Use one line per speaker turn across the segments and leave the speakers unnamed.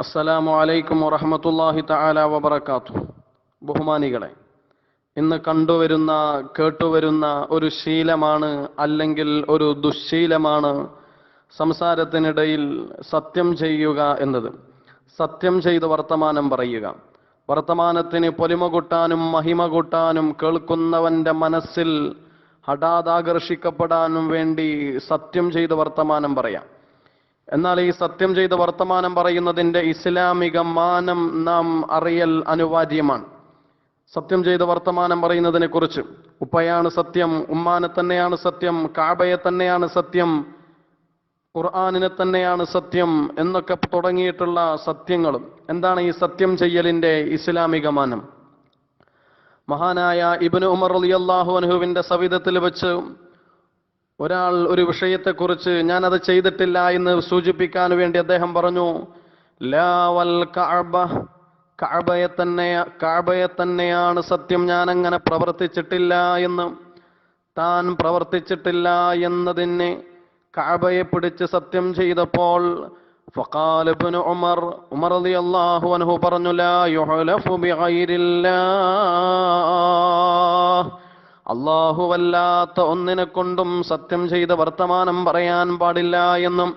അസ്സലാമു അലൈക്കും വറഹമത്തല്ലാഹി താല വബർക്കാത്തു ബഹുമാനികളെ ഇന്ന് കണ്ടുവരുന്ന കേട്ടുവരുന്ന ഒരു ശീലമാണ് അല്ലെങ്കിൽ ഒരു ദുശ്ശീലമാണ് സംസാരത്തിനിടയിൽ സത്യം ചെയ്യുക എന്നത്. സത്യം ചെയ്ത് വർത്തമാനം പറയുക. വർത്തമാനത്തിന് പൊലിമ കൂട്ടാനും മഹിമ കൂട്ടാനും കേൾക്കുന്നവന്റെ മനസ്സിൽ ഹഠാതാകർഷിക്കപ്പെടാനും വേണ്ടി സത്യം ചെയ്ത് വർത്തമാനം പറയാം. എന്നാൽ ഈ സത്യം ചെയ്ത് വർത്തമാനം പറയുന്നതിന്റെ ഇസ്ലാമിക മാനം നാം അറിയൽ അനിവാര്യമാണ്. സത്യം ചെയ്ത് വർത്തമാനം പറയുന്നതിനെ കുറിച്ച് ഉപ്പയാണ് സത്യം ഉമ്മാനെ തന്നെയാണ് സത്യം കാബയെ തന്നെയാണ് സത്യം ഖുർആാനിനെ തന്നെയാണ് സത്യം എന്നൊക്കെ തുടങ്ങിയിട്ടുള്ള സത്യങ്ങളും. എന്താണ് ഈ സത്യം ചെയ്യലിന്റെ ഇസ്ലാമിക മാനം? മഹാനായ ഇബിന് ഉമർ അലിയല്ലാഹു അനുഹുവിന്റെ സവിധത്തിൽ വെച്ച് ഒരാൾ ഒരു വിഷയത്തെക്കുറിച്ച് ഞാൻ അത് ചെയ്തിട്ടില്ല എന്ന് സൂചിപ്പിക്കാൻ വേണ്ടി അദ്ദേഹം പറഞ്ഞു ലാ വൽ കഅബ കഅബയെ തന്നെ കഅബയെ തന്നെയാണ് സത്യം ഞാൻ അങ്ങനെ പ്രവർത്തിച്ചിട്ടില്ല എന്ന് താൻ പ്രവർത്തിച്ചിട്ടില്ല എന്നതിന് കഅബയെ പിടിച്ച് സത്യം ചെയ്തപ്പോൾ فقال ابن عمر ഉമർ റളിയല്ലാഹു അൻഹു പറഞ്ഞു ലാ യുഹലഫു ബിഗൈരില്ലാഹ് അള്ളാഹുവല്ലാത്ത ഒന്നിനെ കൊണ്ടും സത്യം ചെയ്ത വർത്തമാനം പറയാൻ പാടില്ല എന്നും.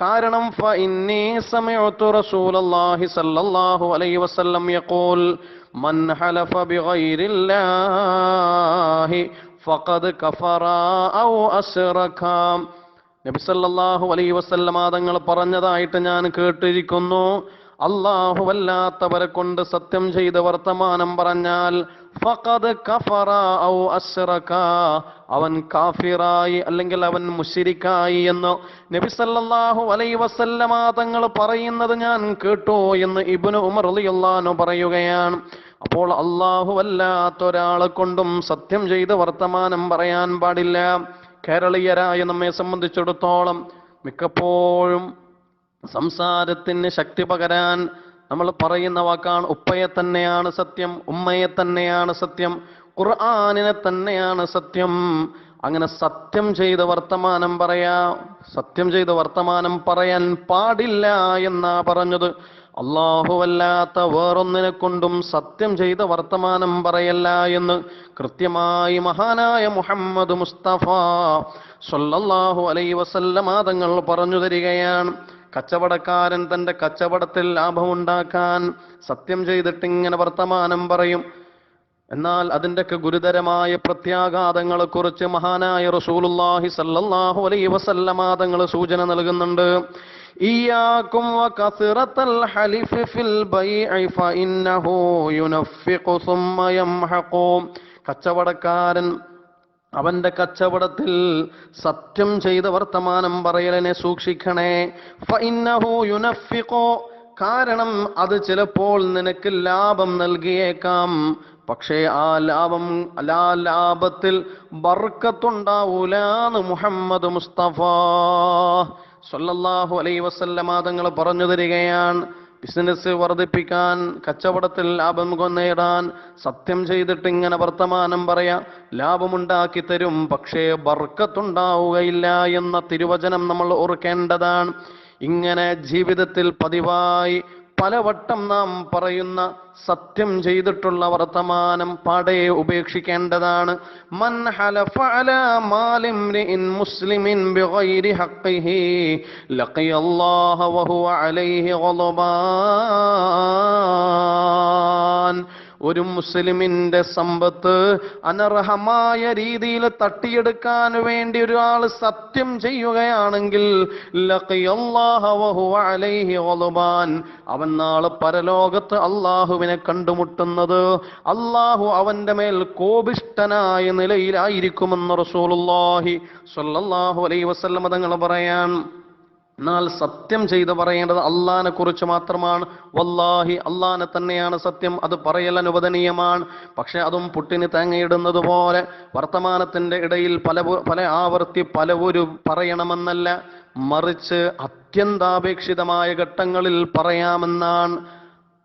കാരണം നബിസല്ലാഹു അലൈ വസല്ലമാതങ്ങൾ പറഞ്ഞതായിട്ട് ഞാൻ കേട്ടിരിക്കുന്നു. അള്ളാഹുവല്ലാത്തവരെ കൊണ്ട് സത്യം ചെയ്ത് വർത്തമാനം പറഞ്ഞാൽ അവൻ കാഫിറായി അല്ലെങ്കിൽ അവൻ മുഷിരിക്കായി എന്ന് നബിസല്ലാഹു അലൈ വസല്ലമ തങ്ങൾ പറയുന്നത് ഞാൻ കേട്ടു എന്ന് ഇബ്നു ഉമർ റളിയല്ലാഹു പറയുകയാണ്. അപ്പോൾ അള്ളാഹു വല്ലാത്ത ഒരാളെ കൊണ്ടും സത്യം ചെയ്ത് വർത്തമാനം പറയാൻ പാടില്ല. കേരളീയരായ നമ്മെ സംബന്ധിച്ചിടത്തോളം മിക്കപ്പോഴും സംസാരത്തിന് ശക്തി പകരാൻ നമ്മൾ പറയുന്ന വാക്കാണ് ഉപ്പയെ തന്നെയാണ് സത്യം ഉമ്മയെ തന്നെയാണ് സത്യം ഖുർആാനിനെ തന്നെയാണ് സത്യം. അങ്ങനെ സത്യം ചെയ്ത വർത്തമാനം പറയാ സത്യം ചെയ്ത വർത്തമാനം പറയാൻ പാടില്ല എന്നാ പറഞ്ഞത്. അല്ലാഹുവല്ലാത്ത വേറൊന്നിനെ കൊണ്ടും സത്യം ചെയ്ത വർത്തമാനം പറയല്ല എന്ന് കൃത്യമായി മഹാനായ മുഹമ്മദ് മുസ്തഫ അലൈ വസല്ലമ തങ്ങൾ പറഞ്ഞു തരികയാണ്. കച്ചവടക്കാരൻ തന്റെ കച്ചവടത്തിൽ ലാഭമുണ്ടാക്കാൻ സത്യം ചെയ്തിട്ട് ഇങ്ങനെ വർത്തമാനം പറയും. എന്നാൽ അതിന്റെയൊക്കെ ഗുരുതരമായ പ്രത്യാഘാതങ്ങളെ കുറിച്ച് മഹാനായ റസൂലുല്ലാഹി സല്ലല്ലാഹു അലൈഹി വസല്ലമ തങ്ങൾ സൂചന നൽകുന്നുണ്ട്. ഇയാക്കും വകസറത്തൽ ഹലിഫ് ഫിൽ ബൈഇ ഫഇന്നഹു യുനഫിഖു സുമ്മ യംഹഖു. കച്ചവടക്കാരൻ അവന്റെ കച്ചവടത്തിൽ സത്യം ചെയ്ത വർത്തമാനം പറയലിനെ സൂക്ഷിക്കണേ. യുനഫിഖു. കാരണം അത് ചിലപ്പോൾ നിനക്ക് ലാഭം നൽകിയേക്കാം. പക്ഷേ ആ ലാഭം ആ ലാഭത്തിൽ ബർക്കത്തുണ്ടാവൂലാന്ന് മുഹമ്മദ് മുസ്തഫ. സല്ലല്ലാഹു അലൈ വസല്ലമ തങ്ങൾ പറഞ്ഞു തരികയാണ്. ബിസിനസ് വർദ്ധിപ്പിക്കാൻ കച്ചവടത്തിൽ ലാഭം നേടാൻ സത്യം ചെയ്തിട്ട് ഇങ്ങനെ വർത്തമാനം പറയാം. ലാഭമുണ്ടാക്കി തരും പക്ഷേ ബർക്കത്തുണ്ടാവുകയില്ല എന്ന തിരുവചനം നമ്മൾ ഓർക്കേണ്ടതാണ്. ഇങ്ങനെ ജീവിതത്തിൽ പതിവായി പലവട്ടം നാം പറയുന്ന സത്യം ചെയ്തിട്ടുള്ള വർത്തമാനം പാടെ ഉപേക്ഷിക്കേണ്ടതാണ്. മൻ ഹലഫ അലാ മാലിംരിഇൻ മുസ്ലിമിൻ ബിഗൈരി ഹഖ്ഖിഹി ലഖിയല്ലാഹ വഹുവ അലൈഹി ഗളബാൻ ഒരു മുസ്ലിമിന്റെ സമ്പത്ത് അനർഹമായ രീതിയിൽ തട്ടിയെടുക്കാൻ വേണ്ടി ഒരാൾ സത്യം ചെയ്യുകയാണെങ്കിൽ അവൻ നാളെ പരലോകത്ത് അള്ളാഹുവിനെ കണ്ടുമുട്ടുന്നത് അള്ളാഹു അവന്റെ മേൽ കോപിഷ്ടനായ നിലയിലായിരിക്കുമെന്ന് റസൂലുള്ളാഹി സ്വല്ലല്ലാഹു അലൈഹി വസല്ലം തങ്ങൾ പറയാൻ എന്നാൽ സത്യം ചെയ്ത് പറയേണ്ടത് അള്ളാനെ കുറിച്ച് മാത്രമാണ്. വല്ലാഹി അള്ളാനെ തന്നെയാണ് സത്യം. അത് പറയൽ അനുവദനീയമാണ്. പക്ഷെ അതും പുട്ടിന് തേങ്ങയിടുന്നത് പോലെ വർത്തമാനത്തിന്റെ ഇടയിൽ പല പല ആവർത്തി പലവരും പറയണമെന്നല്ല. മറിച്ച് അത്യന്താപേക്ഷിതമായ ഘട്ടങ്ങളിൽ പറയാമെന്നാണ്.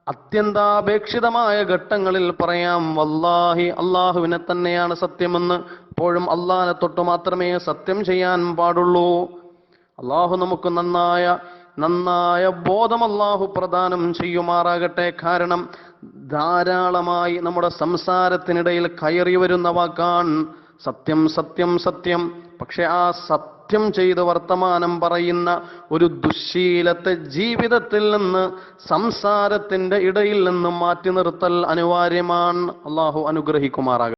അത്യന്താപേക്ഷിതമായ ഘട്ടങ്ങളിൽ പറയാം വല്ലാഹി അള്ളാഹുവിനെ തന്നെയാണ് സത്യമെന്ന്. അപ്പോഴും അള്ളാഹിനെ തൊട്ട് മാത്രമേ സത്യം ചെയ്യാൻ പാടുള്ളൂ. അള്ളാഹു നമുക്ക് നന്നായ നന്നായ ബോധം അള്ളാഹു പ്രദാനം ചെയ്യുമാറാകട്ടെ. കാരണം ധാരാളമായി നമ്മുടെ സംസാരത്തിനിടയിൽ കയറി വരുന്ന വാക്കാൻ സത്യം സത്യം സത്യം. പക്ഷെ ആ സത്യം ചെയ്ത് വർത്തമാനം പറയുന്ന ഒരു ദുശീലത്തെ ജീവിതത്തിൽ നിന്ന് സംസാരത്തിന്റെ ഇടയിൽ നിന്ന് മാറ്റി നിർത്തൽ അനിവാര്യമാണ്. അള്ളാഹു അനുഗ്രഹിക്കുമാറാകട്ടെ.